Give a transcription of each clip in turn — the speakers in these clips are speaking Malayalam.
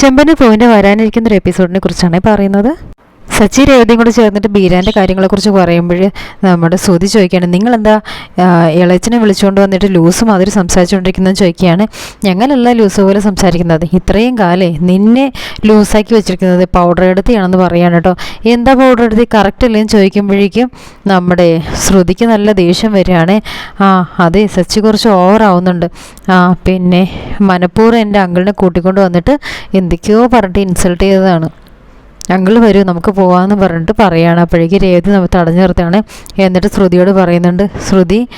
ചെമ്പന് പൂവിന്റെ വരാനിരിക്കുന്ന ഒരു എപ്പിസോഡിനെ കുറിച്ചാണ് പറയുന്നത്. സച്ചി രേവതിയും കൂടെ ചേർന്നിട്ട് ബീരാന്റെ കാര്യങ്ങളെക്കുറിച്ച് പറയുമ്പോൾ നമ്മുടെ ശ്രുതി ചോദിക്കുകയാണ് നിങ്ങളെന്താ എന്താ ഇളയച്ചനെ വിളിച്ചുകൊണ്ട് വന്നിട്ട് ലൂസ് മാതിരി സംസാരിച്ചുകൊണ്ടിരിക്കുന്നതെന്ന് ചോദിക്കുകയാണ്. ഞങ്ങളല്ല ലൂസ് പോലെ സംസാരിക്കുന്നത്. ഇത്രയും കാലേ നിന്നെ ലൂസാക്കി വെച്ചിരിക്കുന്നത് പൗഡർ എടുത്തിയാണെന്ന് പറയാണ് കേട്ടോ. എന്താ പൗഡർ എടുത്തി? കറക്റ്റ് അല്ലേന്ന് ചോദിക്കുമ്പോഴേക്കും നമ്മുടെ ശ്രുതിക്ക് നല്ല ദേഷ്യം വരികയാണ്. ആ അതെ സച്ചി കുറച്ച് ഓവറാവുന്നുണ്ട് ആ പിന്നെ മനഃപൂർവം എന്റെ അങ്കിളിനെ കൂട്ടിക്കൊണ്ട് വന്നിട്ട് എന്തൊക്കെയോ പറഞ്ഞിട്ട് ഇൻസൾട്ട് ചെയ്തതാണ്. അങ്കിൾ വരും നമുക്ക് പോകാമെന്ന് പറഞ്ഞിട്ട് പറയുകയാണ് അപ്പോഴേക്ക് രേവതി നമ്മൾ തടഞ്ഞു നിർത്തുകയാണ്. എന്നിട്ട് ശ്രുതിയോട് പറയുന്നുണ്ട് ശ്രുതി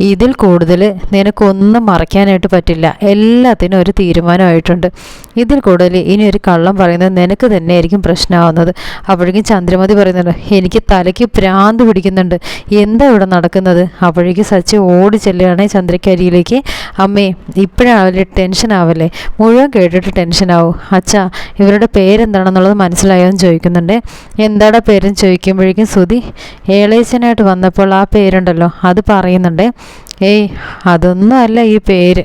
ഇതിൽ കൂടുതൽ നിനക്കൊന്നും മറയ്ക്കാനായിട്ട് പറ്റില്ല. എല്ലാത്തിനും ഒരു തീരുമാനമായിട്ടുണ്ട്. ഇതിൽ കൂടുതൽ ഇനി ഒരു കള്ളം പറയുന്നത് നിനക്ക് തന്നെയായിരിക്കും പ്രശ്നമാവുന്നത്. അപ്പോഴേക്കും ചന്ദ്രമതി പറയുന്നുണ്ട് എനിക്ക് തലയ്ക്ക് പ്രാന്ത് പിടിക്കുന്നുണ്ട്. എന്താ ഇവിടെ നടക്കുന്നത്? അപ്പോഴേക്കും സച്ചി ഓടി ചെല്ലുകയാണെ ചന്ദ്രക്കരിയിലേക്ക്. അമ്മേ ഇപ്പോഴാവല്ലേ ടെൻഷൻ ആവല്ലേ? മുഴുവൻ കേട്ടിട്ട് ടെൻഷനാവും അച്ഛാ ഇവരുടെ പേരെന്താണെന്നുള്ളത് മനസ്സിലായോ എന്ന് ചോദിക്കുന്നുണ്ട്. എന്താടാ പേരെന്ന് ചോദിക്കുമ്പോഴേക്കും സുതി ഏളേച്ചനായിട്ട് വന്നപ്പോൾ ആ പേരുണ്ടല്ലോ അത് പറയുന്നുണ്ട്. ഏയ് അതൊന്നും അല്ല ഈ പേര്.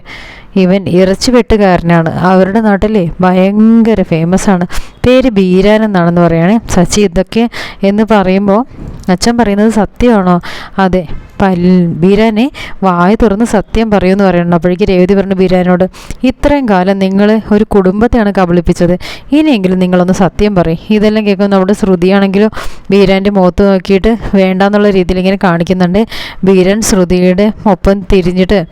ഇവൻ ഇറച്ചി വെട്ടുകാരനാണ് അവരുടെ നാട്ടിലെ ഭയങ്കര ഫേമസ് ആണ് പേര് ബീരാൻ എന്നാണെന്ന് പറയുകയാണെ സച്ചി ഇതൊക്കെ എന്ന് പറയുമ്പോൾ അച്ഛൻ പറയുന്നത് സത്യമാണോ? അതെ. പൽ ബീരാനെ വായ തുറന്ന് സത്യം പറയുമെന്ന് പറയണം. അപ്പോഴേക്ക് രേവതി പറഞ്ഞു ബീരാനോട് ഇത്രയും കാലം നിങ്ങൾ ഒരു കുടുംബത്തെയാണ് കബളിപ്പിച്ചത്. ഇനിയെങ്കിലും നിങ്ങളൊന്ന് സത്യം പറയും. ഇതെല്ലാം കേൾക്കുമ്പോൾ നമ്മുടെ ശ്രുതിയാണെങ്കിലും ബീരാന്റെ മുഖത്ത് നോക്കിയിട്ട് വേണ്ടാന്നുള്ള രീതിയിൽ ഇങ്ങനെ കാണിക്കുന്നുണ്ട്. ബീരൻ ശ്രുതിയുടെ ഒപ്പം തിരിഞ്ഞിട്ട്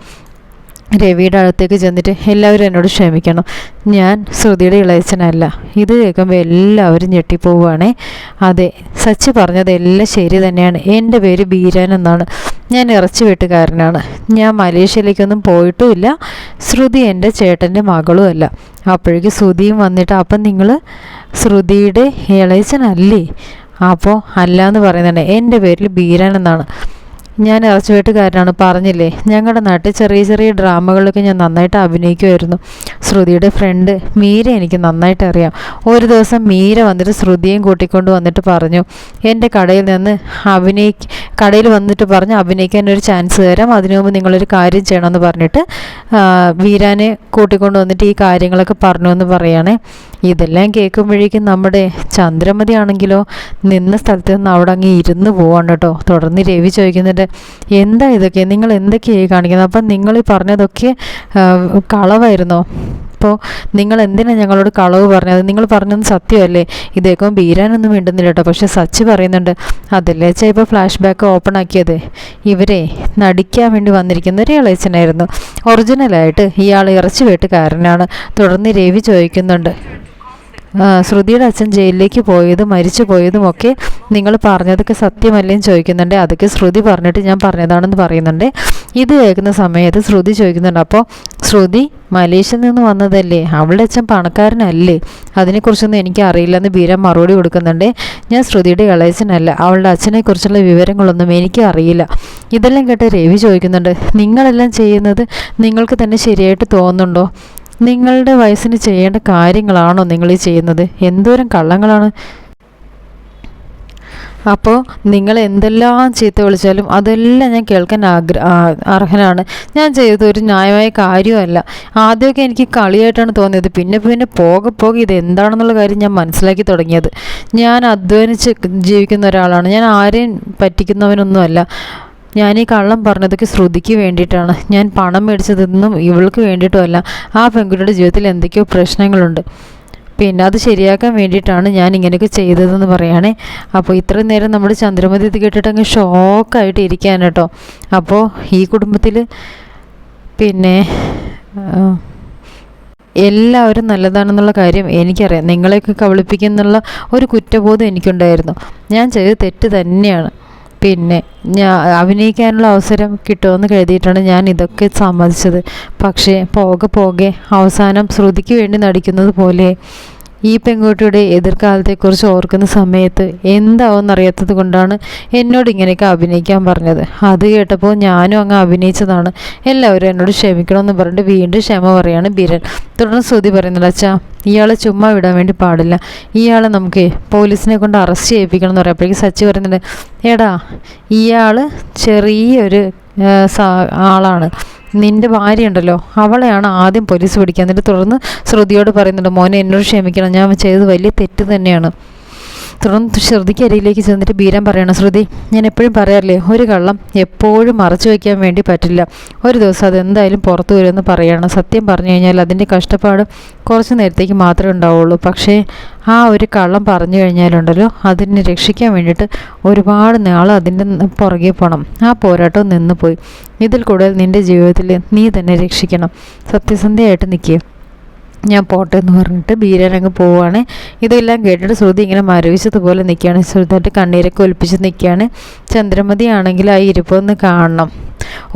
രവിയുടെ അടുത്തേക്ക് ചെന്നിട്ട് എല്ലാവരും എന്നോട് ക്ഷമിക്കണം. ഞാൻ ശ്രുതിയുടെ ഇളയച്ചനല്ല ഇത് കേൾക്കുമ്പോൾ എല്ലാവരും ഞെട്ടിപ്പോവുകയാണേ അതെ സച്ചി പറഞ്ഞതെല്ലാം ശരി തന്നെയാണ്. എന്റെ പേര് ബീരാൻ എന്നാണ്. ഞാൻ ഇറച്ചി വെട്ടുകാരനാണ്. ഞാൻ മലേഷ്യയിലേക്കൊന്നും പോയിട്ടുമില്ല. ശ്രുതി എന്റെ ചേട്ടന്റെ മകളും അല്ല അപ്പോഴേക്ക് ശ്രുതിയും വന്നിട്ട് അപ്പം നിങ്ങൾ ശ്രുതിയുടെ ഇളയച്ചനല്ലേ അപ്പോൾ അല്ല എന്ന് പറയുന്നുണ്ട്. എന്റെ പേരിൽ ബീരാൻ എന്നാണ്. ഞാൻ ഇറച്ചിവെട്ടുകാരനാണ് പറഞ്ഞില്ലേ? ഞങ്ങളുടെ നാട്ടിൽ ചെറിയ ചെറിയ ഡ്രാമകളൊക്കെ ഞാൻ നന്നായിട്ട് അഭിനയിക്കുമായിരുന്നു ശ്രുതിയുടെ ഫ്രണ്ട് മീര എനിക്ക് നന്നായിട്ട് അറിയാം. ഒരു ദിവസം മീര വന്നിട്ട് ശ്രുതിയും കൂട്ടിക്കൊണ്ട് വന്നിട്ട് പറഞ്ഞു എന്റെ കടയിൽ നിന്ന് അഭിനയി കടയിൽ വന്നിട്ട് പറഞ്ഞു അഭിനയിക്കാൻ ഒരു ചാൻസ് തരാം. അതിനു മുമ്പ് നിങ്ങളൊരു കാര്യം ചെയ്യണമെന്ന് പറഞ്ഞിട്ട് വീരാനെ കൂട്ടിക്കൊണ്ട് വന്നിട്ട് ഈ കാര്യങ്ങളൊക്കെ പറഞ്ഞു എന്ന് പറയുകയാണേ ഇതെല്ലാം കേൾക്കുമ്പോഴേക്കും നമ്മുടെ ചന്ദ്രമതി ആണെങ്കിലോ നിന്ന സ്ഥലത്ത് നിന്ന് അവിടെ അങ്ങ് ഇരുന്ന് പോവാണ് കേട്ടോ. തുടർന്ന് രവി ചോദിക്കുന്നുണ്ട് എന്താ ഇതൊക്കെ? നിങ്ങൾ എന്തൊക്കെയായി കാണിക്കുന്നത്? അപ്പം നിങ്ങൾ ഈ പറഞ്ഞതൊക്കെ കളവായിരുന്നോ? അപ്പോൾ നിങ്ങൾ എന്തിനാണ് ഞങ്ങളോട് കളവ് പറഞ്ഞത്? നിങ്ങൾ പറഞ്ഞത് സത്യമല്ലേ? ഇതേക്കും ബീരാനൊന്നും മിണ്ടുന്നില്ല കേട്ടോ. പക്ഷെ സച്ച് പറയുന്നുണ്ട് അതല്ലേ വെച്ചാൽ ഇപ്പോൾ ഫ്ലാഷ് ബാക്ക് ഓപ്പൺ ആക്കിയത്? ഇവരെ നടിക്കാൻ വേണ്ടി വന്നിരിക്കുന്ന ഒരു ഇളയച്ചനായിരുന്നു. ഒറിജിനലായിട്ട് ഇയാൾ ഇറച്ചി വെട്ടുകാരനാണ് തുടർന്ന് രവി ചോദിക്കുന്നുണ്ട് ശ്രുതിയുടെ അച്ഛൻ ജയിലിലേക്ക് പോയതും മരിച്ചു പോയതും ഒക്കെ നിങ്ങൾ പറഞ്ഞതൊക്കെ സത്യമല്ലേന്ന് ചോദിക്കുന്നുണ്ട്. അതൊക്കെ ശ്രുതി പറഞ്ഞിട്ട് ഞാൻ പറഞ്ഞതാണെന്ന് പറയുന്നുണ്ട്. ഇത് കേൾക്കുന്ന സമയത്ത് ശ്രുതി ചോദിക്കുന്നുണ്ട്. അപ്പോൾ ശ്രുതി മലേഷ്യയിൽ നിന്ന് വന്നതല്ലേ? അവളുടെ അച്ഛൻ പണക്കാരനല്ലേ? അതിനെക്കുറിച്ചൊന്നും എനിക്ക് അറിയില്ലെന്ന് ബീര മറുപടി കൊടുക്കുന്നുണ്ട്. ഞാൻ ശ്രുതിയുടെ ഇളയച്ചനല്ല അവളുടെ അച്ഛനെക്കുറിച്ചുള്ള വിവരങ്ങളൊന്നും എനിക്ക് അറിയില്ല. ഇതെല്ലാം കേട്ട് രവി ചോദിക്കുന്നുണ്ട്. നിങ്ങളെല്ലാം ചെയ്യുന്നത് നിങ്ങൾക്ക് തന്നെ ശരിയായിട്ട് തോന്നുന്നുണ്ടോ? നിങ്ങളുടെ വയസ്സിന് ചെയ്യേണ്ട കാര്യങ്ങളാണോ നിങ്ങൾ ഈ ചെയ്യുന്നത്? എന്തോരം കള്ളങ്ങളാണ്. അപ്പോൾ നിങ്ങൾ എന്തെല്ലാം ചീത്ത വിളിച്ചാലും അതെല്ലാം ഞാൻ കേൾക്കാൻ ആഗ്ര അർഹനാണ്. ഞാൻ ചെയ്തത് ഒരു ന്യായമായ കാര്യമല്ല ആദ്യമൊക്കെ എനിക്ക് കളിയായിട്ടാണ് തോന്നിയത്. പിന്നെ പിന്നെ പോകെ പോകെ ഇത് എന്താണെന്നുള്ള കാര്യം ഞാൻ മനസ്സിലാക്കി തുടങ്ങിയത്. ഞാൻ അധ്വാനിച്ച് ജീവിക്കുന്ന ഒരാളാണ്. ഞാൻ ആരെയും പറ്റിക്കുന്നവനൊന്നുമല്ല. ഞാൻ ഈ കള്ളം പറഞ്ഞതൊക്കെ ശ്രുതിക്ക് വേണ്ടിയിട്ടാണ്. ഞാൻ പണം മേടിച്ചതൊന്നും ഇവൾക്ക് വേണ്ടിയിട്ടുമല്ല ആ പെൺകുട്ടിയുടെ ജീവിതത്തിൽ എന്തൊക്കെയോ പ്രശ്നങ്ങളുണ്ട്. പിന്നെ അത് ശരിയാക്കാൻ വേണ്ടിയിട്ടാണ് ഞാൻ ഇങ്ങനെയൊക്കെ ചെയ്തതെന്ന് പറയുകയാണേ അപ്പോൾ ഇത്രയും നേരം നമ്മുടെ ചന്ദ്രമതി ഇത് കേട്ടിട്ട് അങ്ങ് ഷോക്കായിട്ട് ഇരിക്കാൻ കേട്ടോ അപ്പോൾ ഈ കുടുംബത്തിൽ പിന്നെ എല്ലാവരും നല്ലതാണെന്നുള്ള കാര്യം എനിക്കറിയാം. നിങ്ങളെയൊക്കെ കബളിപ്പിക്കുന്നുള്ള ഒരു കുറ്റബോധം എനിക്കുണ്ടായിരുന്നു. ഞാൻ ചെയ്തത് തെറ്റ് തന്നെയാണ്. പിന്നെ ഞാൻ അഭിനയിക്കാനുള്ള അവസരം കിട്ടുമെന്ന് കരുതിയിട്ടാണ് ഞാൻ ഇതൊക്കെ സമ്മതിച്ചത്. പക്ഷേ പോകെ പോകെ അവസാനം ശ്രുതിക്ക് വേണ്ടി നടിക്കുന്നത് പോലെ ഈ പെൺകുട്ടിയുടെ എതിർകാലത്തെക്കുറിച്ച് ഓർക്കുന്ന സമയത്ത് എന്താവെന്നറിയാത്തത് കൊണ്ടാണ് എന്നോട് ഇങ്ങനെയൊക്കെ അഭിനയിക്കാൻ പറഞ്ഞത്. അത് കേട്ടപ്പോൾ ഞാനും അങ്ങ് അഭിനയിച്ചതാണ്. എല്ലാവരും എന്നോട് ക്ഷമിക്കണമെന്ന് പറഞ്ഞിട്ട് വീണ്ടും ക്ഷമ പറയാണ് ബിരൻ. തുടർന്ന് ശ്രുതി പറയുന്നില്ല അച്ഛാ ഇയാളെ ചുമ്മാ വിടാൻ വേണ്ടി പാടില്ല. ഇയാളെ നമുക്ക് പോലീസിനെ കൊണ്ട് അറസ്റ്റ് ചെയ്യിപ്പിക്കണം എന്ന് പറയുമ്പോഴേക്കും സച്ചി പറയുന്നുണ്ട് എടാ ഇയാൾ ചെറിയൊരു ആളാണ്. നിന്റെ ഭാര്യ ഉണ്ടല്ലോ അവളെയാണ് ആദ്യം പോലീസ് പിടിക്കുക എന്നിട്ട് തുടർന്ന് ശ്രുതിയോട് പറയുന്നുണ്ട് മോനെ എന്നോട് ക്ഷമിക്കണം. ഞാൻ ചെയ്തത് വലിയ തെറ്റ് തന്നെയാണ്. തുടർന്ന് ശ്രുതിക്ക് അരിയിലേക്ക് ചെന്നിട്ട് ബീരാൻ പറയണം ശ്രുതി ഞാൻ എപ്പോഴും പറയാറില്ലേ ഒരു കള്ളം എപ്പോഴും മറച്ചു വയ്ക്കാൻ വേണ്ടി പറ്റില്ല. ഒരു ദിവസം അത് എന്തായാലും പുറത്തു വരുമെന്ന് പറയണം. സത്യം പറഞ്ഞു കഴിഞ്ഞാൽ അതിന്റെ കഷ്ടപ്പാട് കുറച്ച് നേരത്തേക്ക് മാത്രമേ ഉണ്ടാവുള്ളൂ. പക്ഷേ ആ ഒരു കള്ളം പറഞ്ഞു കഴിഞ്ഞാലുണ്ടല്ലോ അതിനെ രക്ഷിക്കാൻ വേണ്ടിയിട്ട് ഒരുപാട് നാൾ അതിന്റെ പുറകെ പോകണം ആ പോരാട്ടം നിന്ന് പോയി ഇതിൽ കൂടുതൽ നിന്റെ ജീവിതത്തിൽ നീ തന്നെ രക്ഷിക്കണം. സത്യസന്ധയായിട്ട് നിൽക്കുക ഞാൻ പോട്ടെ എന്ന് പറഞ്ഞിട്ട് ബീരാനങ്ങ് പോവുകയാണ് ഇതെല്ലാം കേട്ടിട്ട് ശ്രുതി ഇങ്ങനെ മരവിച്ചതുപോലെ നിൽക്കുകയാണ് ശ്രുതിയായിട്ട് കണ്ണീരൊക്കെ ഒലിപ്പിച്ച് നിൽക്കുകയാണ് ചന്ദ്രമതി ആണെങ്കിൽ ആ ഇരിപ്പൊന്ന് കാണണം.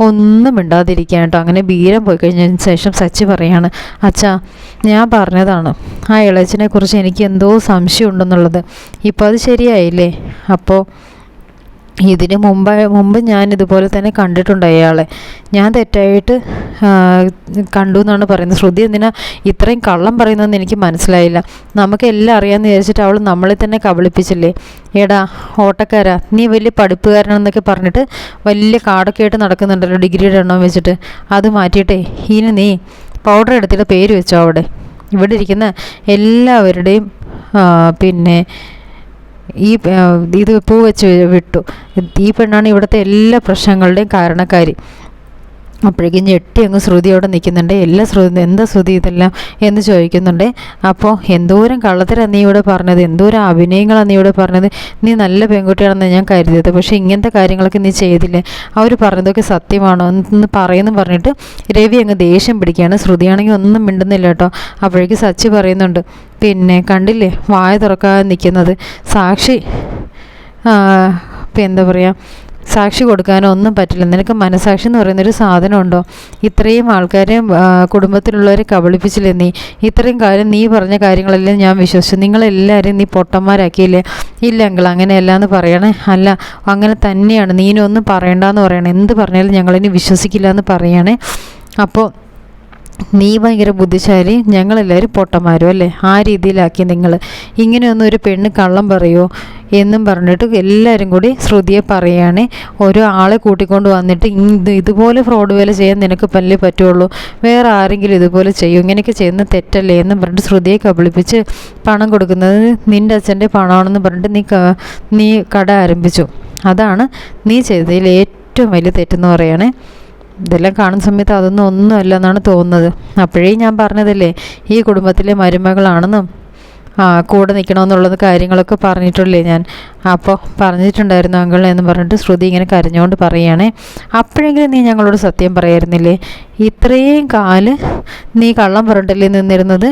ഒന്നും ഇണ്ടാതിരിക്കാൻ കേട്ടോ. അങ്ങനെ ബീരം പോയി കഴിഞ്ഞതിന് ശേഷം സച്ചി പറയാണ് അച്ഛാ ഞാൻ പറഞ്ഞതാണ്. ആ ഇളച്ചിനെ കുറിച്ച് എനിക്ക് എന്തോ സംശയം ഉണ്ടെന്നുള്ളത് ഇപ്പോൾ അത് ശരിയായില്ലേ? അപ്പോൾ ഇതിന് മുമ്പ് മുമ്പ് ഞാൻ ഇതുപോലെ തന്നെ കണ്ടിട്ടുണ്ട് അയാളെ. ഞാൻ തെറ്റായിട്ട് കണ്ടു എന്നാണ് പറയുന്നത്. ശ്രുതി എന്തിനാ ഇത്രയും കള്ളം പറയുന്നതെന്ന് എനിക്ക് മനസ്സിലായില്ല. നമുക്ക് എല്ലാം അറിയാമെന്ന് വിചാരിച്ചിട്ട് അവൾ നമ്മളെ തന്നെ കബളിപ്പിച്ചില്ലേ? എടാ ഓട്ടക്കാരാ നീ വലിയ പഠിപ്പുകാരനെന്നൊക്കെ പറഞ്ഞിട്ട് വലിയ കാടൊക്കെ ആയിട്ട് നടക്കുന്നുണ്ടല്ലോ ഡിഗ്രിയുടെ എണ്ണം വെച്ചിട്ട്. അത് മാറ്റിയിട്ടേ ഇനി നീ പൗഡർ എടുത്തിട്ട് പേര് വെച്ചോ അവിടെ. ഇവിടെ ഇരിക്കുന്ന എല്ലാവരുടെയും പിന്നെ ഈ ഇത് പൂ വെച്ച് വിട്ടു. ഈ പെണ്ണാണ് ഇവിടുത്തെ എല്ലാ പ്രശ്നങ്ങളുടെയും കാരണക്കാരി. അപ്പോഴേക്കും ഞെട്ടി അങ്ങ് ശ്രുതി അവിടെ നിൽക്കുന്നുണ്ട്. എല്ലാ ശ്രുതി എന്താ ശ്രുതി ഇതെല്ലാം? എന്ന് ചോദിക്കുന്നുണ്ട്. അപ്പോൾ എന്തോരം കള്ളത്തരാണ് നീ ഇവിടെ പറഞ്ഞത്? എന്തോരം അഭിനയങ്ങളാണ് നീ ഇവിടെ പറഞ്ഞത്? നീ നല്ല പെൺകുട്ടിയാണെന്ന് ഞാൻ കരുതിയത്. പക്ഷേ ഇങ്ങനത്തെ കാര്യങ്ങളൊക്കെ നീ ചെയ്തില്ലേ? അവർ പറഞ്ഞതൊക്കെ സത്യമാണോ? എന്ന് പറയുന്നു പറഞ്ഞിട്ട് രവി അങ്ങ് ദേഷ്യം പിടിക്കുകയാണ്. ശ്രുതിയാണെങ്കിൽ ഒന്നും മിണ്ടുന്നില്ല കേട്ടോ. അപ്പോഴേക്ക് സച്ചി പറയുന്നുണ്ട് പിന്നെ കണ്ടില്ലേ? വായ തുറക്കാതെ നിൽക്കുന്നത്. സാക്ഷി ഇപ്പം എന്താ പറയുക സാക്ഷി കൊടുക്കാനോ ഒന്നും പറ്റില്ല. നിനക്ക് മനസാക്ഷി എന്ന് പറയുന്നൊരു സാധനമുണ്ടോ? ഇത്രയും ആൾക്കാരെ കുടുംബത്തിലുള്ളവരെ കബളിപ്പിച്ചില്ലേ നീ? ഇത്രയും കാര്യം നീ പറഞ്ഞ കാര്യങ്ങളെല്ലാം ഞാൻ വിശ്വസിച്ചു. നിങ്ങളെല്ലാവരും നീ പൊട്ടന്മാരാക്കിയില്ലേ? ഇല്ല അങ്കിൾ അങ്ങനെയല്ല എന്ന് പറയണേ. അല്ല അങ്ങനെ തന്നെയാണ്. നീനൊന്നും പറയണ്ടെന്ന് പറയണേ. എന്ത് പറഞ്ഞാലും ഞങ്ങളിനി വിശ്വസിക്കില്ല എന്ന് പറയണേ. അപ്പോൾ നീ ഭയങ്കര ബുദ്ധിശാലി. ഞങ്ങളെല്ലാവരും പൊട്ടന്മാരും അല്ലേ? ആ രീതിയിലാക്കി നിങ്ങൾ ഇങ്ങനെയൊന്നും ഒരു പെണ്ണ് കള്ളം പറയുമോ എന്നും പറഞ്ഞിട്ട് എല്ലാവരും കൂടി ശ്രുതിയെ പറയുകയാണ് ഓരോ ആളെ കൂട്ടിക്കൊണ്ട് വന്നിട്ട് ഇത് ഇതുപോലെ ഫ്രോഡ് വേല ചെയ്യാൻ നിനക്ക് പല്ലേ പറ്റുള്ളൂ. വേറെ ആരെങ്കിലും ഇതുപോലെ ചെയ്യും. ഇങ്ങനെയൊക്കെ ചെയ്യുന്ന തെറ്റല്ലേ എന്നും പറഞ്ഞിട്ട് ശ്രുതിയെ കബളിപ്പിച്ച് പണം കൊടുക്കുന്നത് നിന്റെ അച്ഛന്റെ പണമാണെന്ന് പറഞ്ഞിട്ട് നീ നീ കട ആരംഭിച്ചു. അതാണ് നീ ചെയ്തതിൽ ഏറ്റവും വലിയ തെറ്റെന്ന് പറയണേ. ഇതെല്ലാം കാണുന്ന സമയത്ത് അതൊന്നും ഒന്നുമല്ല എന്നാണ് തോന്നുന്നത്. അപ്പോഴേ ഞാൻ പറഞ്ഞതല്ലേ ഈ കുടുംബത്തിലെ മരുമകളാണെന്നും ആ കൂടെ നിൽക്കണമെന്നുള്ളത് കാര്യങ്ങളൊക്കെ പറഞ്ഞിട്ടുള്ളേ ഞാൻ. അപ്പോൾ പറഞ്ഞിട്ടുണ്ടായിരുന്നു അങ്കിൾ എന്ന് പറഞ്ഞിട്ട് ശ്രുതി ഇങ്ങനെ കരഞ്ഞുകൊണ്ട് പറയുകയാണേ. അപ്പോഴെങ്കിലും നീ ഞങ്ങളോട് സത്യം പറയായിരുന്നില്ലേ? ഇത്രയും കാൽ നീ കള്ളം പറഞ്ഞിട്ടല്ലേ നിന്നിരുന്നത്?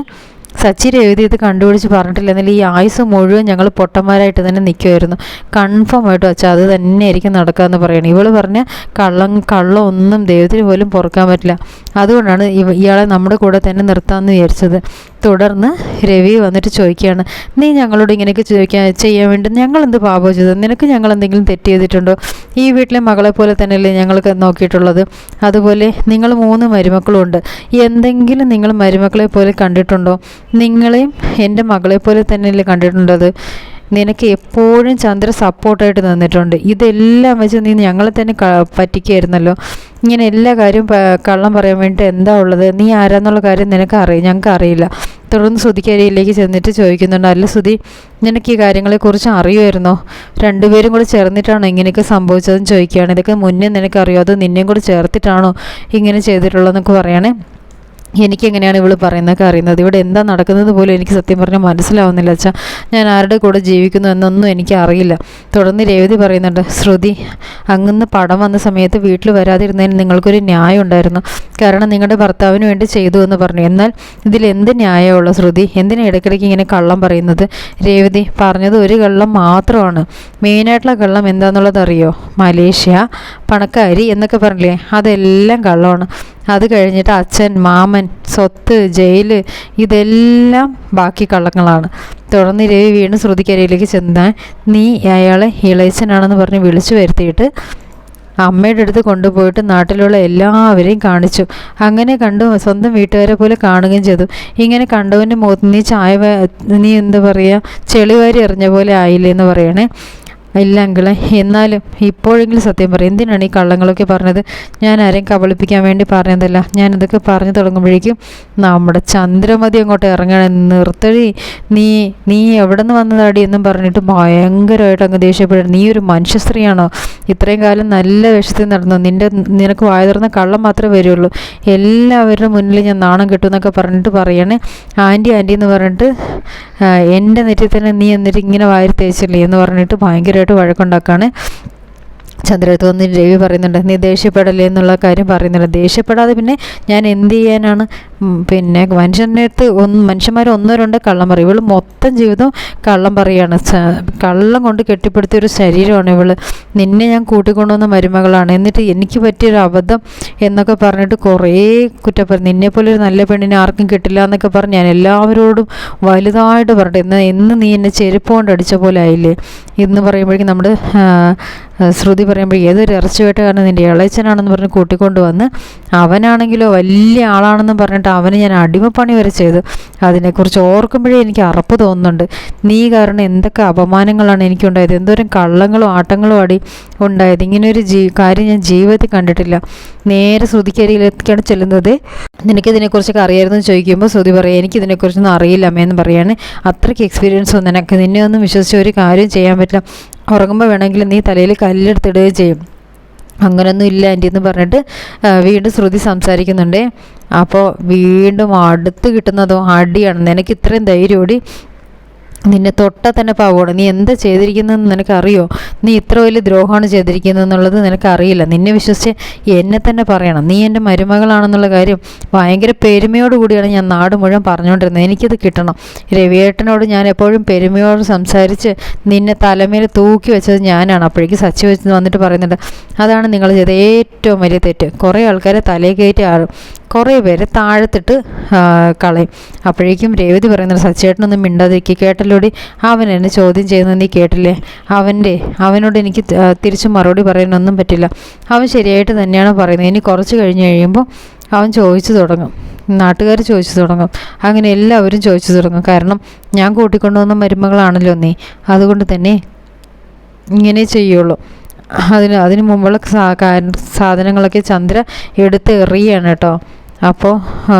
സച്ചിൻ എഴുതിയത് കണ്ടുപിടിച്ച് പറഞ്ഞിട്ടില്ല. എന്നാൽ ഈ ആയുസ് മുഴുവൻ ഞങ്ങൾ പൊട്ടന്മാരായിട്ട് തന്നെ നിൽക്കുമായിരുന്നു കൺഫേം ആയിട്ട് വെച്ചാൽ അത് തന്നെയായിരിക്കും നടക്കുക എന്ന് പറയണം. ഇവൾ പറഞ്ഞ കള്ളം കള്ളം ഒന്നും ദൈവത്തിന് പോലും പുറക്കാൻ പറ്റില്ല. അതുകൊണ്ടാണ് ഇയാളെ നമ്മുടെ കൂടെ തന്നെ നിർത്താമെന്ന് വിചാരിച്ചത്. തുടർന്ന് രവി വന്നിട്ട് ചോദിക്കുകയാണ് നീ ഞങ്ങളോട് ഇങ്ങനെയൊക്കെ ചോദിക്കാൻ ചെയ്യാൻ വേണ്ടി ഞങ്ങൾ എന്ത് പാപം ചെയ്തത് നിനക്ക് ഞങ്ങൾ എന്തെങ്കിലും തെറ്റ് ചെയ്തിട്ടുണ്ടോ? ഈ വീട്ടിലെ മകളെ പോലെ തന്നെയല്ലേ ഞങ്ങൾക്ക് നോക്കിയിട്ടുള്ളത്? അതുപോലെ നിങ്ങൾ മൂന്ന് മരുമക്കളും ഉണ്ട്. എന്തെങ്കിലും നിങ്ങൾ മരുമക്കളെ പോലെ കണ്ടിട്ടുണ്ടോ? നിങ്ങളെയും എന്റെ മകളെ പോലെ തന്നെയല്ലേ കണ്ടിട്ടുണ്ടത്? നിനക്ക് എപ്പോഴും ചന്ദ്ര സപ്പോർട്ടായിട്ട് നിന്നിട്ടുണ്ട്. ഇതെല്ലാം വെച്ച് നീ ഞങ്ങളെ തന്നെ പറ്റിക്കായിരുന്നല്ലോ. ഇങ്ങനെ എല്ലാ കാര്യവും കള്ളം പറയാൻ വേണ്ടി എന്താ ഉള്ളത്? നീ ആരാന്നുള്ള കാര്യം നിനക്ക് അറിയാം ഞങ്ങൾക്ക് അറിയില്ല. തുടർന്ന് ശ്രുതിക്കരിയിലേക്ക് ചെന്നിട്ട് ചോദിക്കുന്നുണ്ട്. അല്ല ശ്രുതി നിനക്ക് ഈ കാര്യങ്ങളെക്കുറിച്ച് അറിയുമായിരുന്നോ? രണ്ടുപേരും കൂടെ ചേർന്നിട്ടാണോ ഇങ്ങനെയൊക്കെ സംഭവിച്ചതെന്ന് ചോദിക്കുകയാണ്. ഇതൊക്കെ മുന്നേ നിനക്കറിയോ? അത് നിന്നെയും കൂടെ ചേർത്തിട്ടാണോ ഇങ്ങനെ ചെയ്തിട്ടുള്ളതെന്നൊക്കെ പറയണേ. എനിക്കെങ്ങനെയാണ് ഇവൾ പറയുന്നതൊക്കെ അറിയുന്നത്? ഇവിടെ എന്താ നടക്കുന്നത് പോലും എനിക്ക് സത്യം പറഞ്ഞാൽ മനസ്സിലാവുന്നില്ല അച്ഛാ. ഞാൻ ആരുടെ കൂടെ ജീവിക്കുന്നു എന്നൊന്നും എനിക്ക് അറിയില്ല. തുടർന്ന് രേവതി പറയുന്നുണ്ട് ശ്രുതി അങ്ങന്ന് പടം വന്ന സമയത്ത് വീട്ടിൽ വരാതിരുന്നതിന് നിങ്ങൾക്കൊരു ന്യായം ഉണ്ടായിരുന്നു. കാരണം നിങ്ങളുടെ ഭർത്താവിന് വേണ്ടി ചെയ്തു എന്ന് പറഞ്ഞു. എന്നാൽ ഇതിൽ എന്ത് ന്യായമുള്ള ശ്രുതി? എന്തിനാ ഇടയ്ക്കിടയ്ക്ക് ഇങ്ങനെ കള്ളം പറയുന്നത്? രേവതി പറഞ്ഞത് ഒരു കള്ളം മാത്രമാണ്. മെയിനായിട്ടുള്ള കള്ളം എന്താണെന്നുള്ളത് അറിയോ? മലേഷ്യ പണക്കാരി എന്നൊക്കെ പറഞ്ഞില്ലേ? അതെല്ലാം കള്ളമാണ്. അത് കഴിഞ്ഞിട്ട് അച്ഛൻ മാമൻ സ്വത്ത് ജയിൽ ഇതെല്ലാം ബാക്കി കള്ളങ്ങളാണ്. തുടർന്ന് രവി വീണ്ടും ശ്രുതിക്കരയിലേക്ക് ചെന്നാൽ നീ അയാളെ ഇളയച്ചനാണെന്ന് പറഞ്ഞ് വിളിച്ചു വരുത്തിയിട്ട് അമ്മയുടെ അടുത്ത് കൊണ്ടുപോയിട്ട് നാട്ടിലുള്ള എല്ലാവരെയും കാണിച്ചു. അങ്ങനെ കണ്ടു സ്വന്തം വീട്ടുകാരെ പോലെ കാണുകയും ചെയ്തു. ഇങ്ങനെ കണ്ടവന്റെ മുഖത്ത് നീ ചായ നീ എന്താ പറയുക? ചെളിവാരി എറിഞ്ഞ പോലെ ആയില്ലേ എന്ന് പറയണേ. ഇല്ല അങ്കിളെ എന്നാലും ഇപ്പോഴെങ്കിലും സത്യം പറയും. എന്തിനാണ് ഈ കള്ളങ്ങളൊക്കെ പറഞ്ഞത്? ഞാൻ ആരെയും കബളിപ്പിക്കാൻ വേണ്ടി പറഞ്ഞതല്ല. ഞാൻ ഇതൊക്കെ പറഞ്ഞു തുടങ്ങുമ്പോഴേക്കും നമ്മുടെ ചന്ദ്രമതി അങ്ങോട്ട് ഇറങ്ങണം. നിർത്തഴി നീ നീ എവിടെ നിന്ന് വന്നതാടി എന്നും പറഞ്ഞിട്ട് ഭയങ്കരമായിട്ട് അങ്ങ് ദേഷ്യപ്പെടും നീ ഒരു മനുഷ്യ സ്ത്രീയാണോ? ഇത്രയും കാലം നല്ല വേഷത്തിൽ നടന്നു. നിന്റെ നിനക്ക് വായ തുറന്ന കള്ളം മാത്രമേ വരുള്ളൂ. എല്ലാവരുടെ മുന്നിൽ ഞാൻ നാണം കിട്ടും എന്നൊക്കെ പറഞ്ഞിട്ട് പറയണേ. ആന്റി ആന്റി എന്ന് പറഞ്ഞിട്ട് എന്റെ നെറ്റിൽ തന്നെ നീ എന്നിട്ട് ഇങ്ങനെ വാരി തേച്ചില്ലേ? എന്ന് പറഞ്ഞിട്ട് ഭയങ്കരമായിട്ട് വഴക്കുണ്ടാക്കാണ്. ചന്ദ്രത്ത് വന്ന് രവി പറയുന്നുണ്ട് നീ ദേഷ്യപ്പെടല്ലേ? എന്നുള്ള കാര്യം പറയുന്നുണ്ട്. ദേഷ്യപ്പെടാതെ പിന്നെ ഞാൻ എന്ത് ചെയ്യാനാണ്? പിന്നെ മനുഷ്യന്റെ അടുത്ത് ഒന്ന് മനുഷ്യന്മാർ ഒന്നോ രണ്ടോ കള്ളം പറയും ഇവൾ മൊത്തം ജീവിതം കള്ളം പറയാണ് കള്ളം കൊണ്ട് കെട്ടിപ്പടുത്തിയ ഒരു ശരീരമാണ് ഇവൾ. നിന്നെ ഞാൻ കൂട്ടിക്കൊണ്ടുവന്ന മരുമകളാണ്. എന്നിട്ട് എനിക്ക് പറ്റിയൊരു അബദ്ധം എന്നൊക്കെ പറഞ്ഞിട്ട് കുറേ കുറ്റപ്പറ നിന്നെപ്പോലെ ഒരു നല്ല പെണ്ണിനെ ആർക്കും കിട്ടില്ല എന്നൊക്കെ പറഞ്ഞ് ഞാൻ എല്ലാവരോടും വലുതായിട്ട് പറഞ്ഞു എന്നാൽ എന്ന് നീ എന്നെ ചെരുപ്പ് കൊണ്ട് അടിച്ച പോലെ ആയില്ലേ? എന്ന് പറയുമ്പോഴേക്കും നമ്മുടെ ശ്രുതി പറയുമ്പോഴേ ഏതൊരു ഇറച്ചി വേട്ടക്കാരൻ നിന്റെ ഇളയച്ചനാണെന്ന് പറഞ്ഞ് കൂട്ടിക്കൊണ്ട് വന്ന് അവനാണെങ്കിലോ വലിയ ആളാണെന്ന് പറഞ്ഞിട്ട് അവന് ഞാൻ അടിമപ്പണി വരെ ചെയ്തു. അതിനെക്കുറിച്ച് ഓർക്കുമ്പോഴേ എനിക്ക് അറപ്പ് തോന്നുന്നുണ്ട്. നീ കാരണം എന്തൊക്കെ അപമാനങ്ങളാണ് എനിക്കുണ്ടായത്. എന്തോരം കള്ളങ്ങളും ആട്ടങ്ങളും അടി ഉണ്ടായത്. ഇങ്ങനൊരു ജീ കാര്യം ഞാൻ ജീവിതത്തിൽ കണ്ടിട്ടില്ല. നേരെ ശ്രുതിക്കരിയിലേക്കാണ് ചെല്ലുന്നത്. നിനക്കിതിനെക്കുറിച്ചൊക്കെ അറിയായിരുന്നു ചോദിക്കുമ്പോൾ ശ്രുതി പറയാം എനിക്കിതിനെക്കുറിച്ചൊന്നും അറിയില്ല അമ്മയെന്ന് പറയാണ്. അത്രയ്ക്ക് എക്സ്പീരിയൻസ് ഒന്നും നിനക്ക് നിന്നെ ഒന്നും വിശ്വസിച്ച് ഒരു കാര്യം ചെയ്യാൻ പറ്റില്ല. ഉറങ്ങുമ്പോൾ വേണമെങ്കിൽ നീ തലയിൽ കല്ലെടുത്തിടുകയും ചെയ്യും. അങ്ങനൊന്നും ഇല്ല ആന്റി എന്ന് പറഞ്ഞിട്ട് വീണ്ടും ശ്രുതി സംസാരിക്കുന്നുണ്ട്. അപ്പോൾ വീണ്ടും അടുത്ത് കിട്ടുന്നതോ അടിയാണ്. നിനക്ക് ഇത്രയും ധൈര്യോടി നിന്നെ തൊട്ടാൽ തന്നെ പാവമാണ്. നീ എന്താ ചെയ്തിരിക്കുന്നതെന്ന് നിനക്കറിയോ? നീ ഇത്ര വലിയ ദ്രോഹമാണ് ചെയ്തിരിക്കുന്നത് എന്നുള്ളത് നിനക്കറിയില്ല. നിന്നെ വിശ്വസിച്ച് എന്നെ തന്നെ പറയണം. നീ എന്റെ മരുമകളാണെന്നുള്ള കാര്യം ഭയങ്കര പെരുമയോടുകൂടിയാണ് ഞാൻ നാട് മുഴുവൻ പറഞ്ഞുകൊണ്ടിരുന്നത്. എനിക്കത് കിട്ടണം. രവിയേട്ടനോട് ഞാൻ എപ്പോഴും പെരുമയോട് സംസാരിച്ച് നിന്നെ തലമേൽ തൂക്കി വെച്ചത് ഞാനാണ്. അപ്പോഴേക്ക് സച്ചി വെച്ച് വന്നിട്ട് പറയുന്നുണ്ട് അതാണ് നിങ്ങൾ ചെയ്ത ഏറ്റവും വലിയ തെറ്റ്. കുറേ ആൾക്കാരെ തലേ കയറ്റി കുറേ പേര് താഴത്തിട്ട് കളയും. അപ്പോഴേക്കും രേവതി പറയുന്നത് സച്ചേട്ടനൊന്നും മിണ്ടാതിരിക്കുക കേട്ടല്ലോടി? അവൻ എന്നെ ചോദ്യം ചെയ്യുന്നത് നീ കേട്ടില്ലേ? അവന്റെ അവനോട് എനിക്ക് തിരിച്ചു മറുപടി പറയാനൊന്നും പറ്റില്ല. അവൻ ശരിയായിട്ട് തന്നെയാണ് പറയുന്നത്. ഇനി കുറച്ച് കഴിഞ്ഞ് കഴിയുമ്പോൾ അവൻ ചോദിച്ചു തുടങ്ങും. നാട്ടുകാർ ചോദിച്ചു തുടങ്ങും. അങ്ങനെ എല്ലാവരും ചോദിച്ചു തുടങ്ങും. കാരണം ഞാൻ കൂട്ടിക്കൊണ്ടുവന്ന മരുമകളാണല്ലോ നീ. അതുകൊണ്ട് തന്നെ ഇങ്ങനെ ചെയ്യുള്ളൂ. അതിന് അതിന് മുമ്പുള്ള സാധനങ്ങളൊക്കെ ചന്ദ്ര എടുത്ത് എറിയാണ് കേട്ടോ. അപ്പോൾ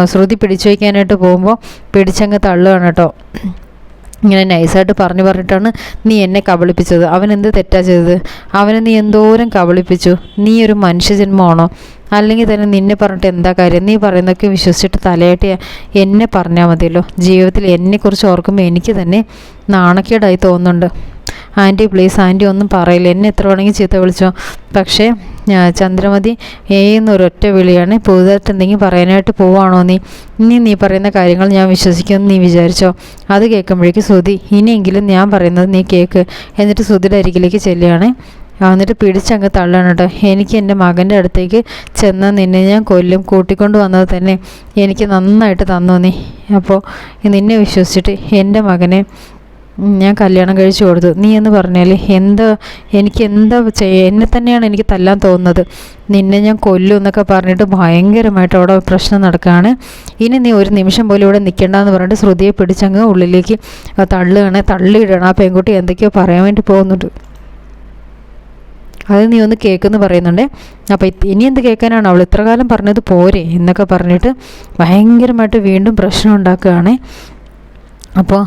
ശ്രുതി പിടിച്ചു വയ്ക്കാനായിട്ട് പോകുമ്പോൾ പിടിച്ചങ്ങ് തള്ളുകയാണ് കേട്ടോ ഇങ്ങനെ നൈസായിട്ട് പറഞ്ഞു പറഞ്ഞിട്ടാണ് നീ എന്നെ കബളിപ്പിച്ചത്. അവൻ എന്ത് തെറ്റാ ചെയ്തത്? അവനെ നീ എന്തോരം കബളിപ്പിച്ചു? നീ ഒരു മനുഷ്യജന്മമാണോ? അല്ലെങ്കിൽ തന്നെ നിന്നെ പറഞ്ഞിട്ട് എന്താ കാര്യം? നീ പറയുന്നതൊക്കെ വിശ്വസിച്ചിട്ട് തലയായിട്ട് എന്നെ പറഞ്ഞാൽ മതിയല്ലോ. ജീവിതത്തിൽ എന്നെക്കുറിച്ച് ഓർക്കുമ്പോൾ എനിക്ക് തന്നെ നാണക്കേടായി തോന്നുന്നുണ്ട്. ആന്റി പ്ലീസ് ആന്റി ഒന്നും പറയില്ല. എന്നെ എത്ര വേണമെങ്കിൽ ചീത്ത വിളിച്ചോ. പക്ഷേ ചന്ദ്രമതി ഏന്നൊരൊറ്റ വിളിയാണ്. പുതുതായിട്ട് എന്തെങ്കിലും പറയാനായിട്ട് പോവാണോ നീ? ഇനി നീ പറയുന്ന കാര്യങ്ങൾ ഞാൻ വിശ്വസിക്കുമെന്ന് നീ വിചാരിച്ചോ. അത് കേൾക്കുമ്പോഴേക്ക് ശ്രുതി ഇനിയെങ്കിലും ഞാൻ പറയുന്നത് നീ കേൾക്ക് എന്നിട്ട് ശ്രുതിയുടെ അരികിലേക്ക് ചെല്ലുകയാണ്. എന്നിട്ട് പിടിച്ചങ്ങ് തള്ളണം കേട്ടോ. എനിക്ക് എന്റെ മകന്റെ അടുത്തേക്ക് ചെന്നാൽ നിന്നെ ഞാൻ കൊല്ലും. കൂട്ടിക്കൊണ്ട് വന്നത് തന്നെ എനിക്ക് നന്നായിട്ട് തന്നു നീ. അപ്പോൾ നിന്നെ വിശ്വസിച്ചിട്ട് എന്റെ മകനെ ഞാൻ കല്യാണം കഴിച്ചു കൊടുത്തു. നീ എന്ന് പറഞ്ഞാൽ എന്താ എനിക്ക് എന്താ ചെയ്യ എന്നെ തന്നെയാണ് എനിക്ക് തല്ലാൻ തോന്നുന്നത്. നിന്നെ ഞാൻ കൊല്ലും എന്നൊക്കെ പറഞ്ഞിട്ട് ഭയങ്കരമായിട്ട് അവിടെ പ്രശ്നം നടക്കുകയാണ് ഇനി നീ ഒരു നിമിഷം പോലും ഇവിടെ നിൽക്കേണ്ടെന്ന് പറഞ്ഞിട്ട് ശ്രുതിയെ പിടിച്ചങ്ങ് ഉള്ളിലേക്ക് തള്ളുകയാണ്. തള്ളിയിടണം. ആ പെൺകുട്ടി എന്തൊക്കെയോ പറയാൻ വേണ്ടി പോകുന്നുണ്ട്. അത് നീ ഒന്ന് കേൾക്കുമെന്ന് പറയുന്നുണ്ടേ. അപ്പോൾ ഇനി എന്ത് കേൾക്കാനാണ്? അവൾ ഇത്ര കാലം പറഞ്ഞത് പോരെ എന്നൊക്കെ പറഞ്ഞിട്ട് ഭയങ്കരമായിട്ട് വീണ്ടും പ്രശ്നം ഉണ്ടാക്കുകയാണ്. അപ്പോൾ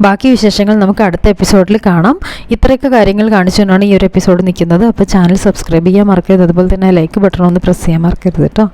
ബാക്കി വിശേഷങ്ങൾ നമുക്ക് അടുത്ത എപ്പിസോഡിൽ കാണാം. ഇത്രയൊക്കെ കാര്യങ്ങൾ കാണിച്ചുകൊണ്ടാണ് ഈ ഒരു എപ്പിസോഡ് നിൽക്കുന്നത്. അപ്പോൾ ചാനൽ സബ്സ്ക്രൈബ് ചെയ്യാൻ മറക്കരുത്. അതുപോലെ തന്നെ ലൈക്ക് ബട്ടൺ ഒന്ന് പ്രസ് ചെയ്യാൻ മറക്കരുത് കേട്ടോ.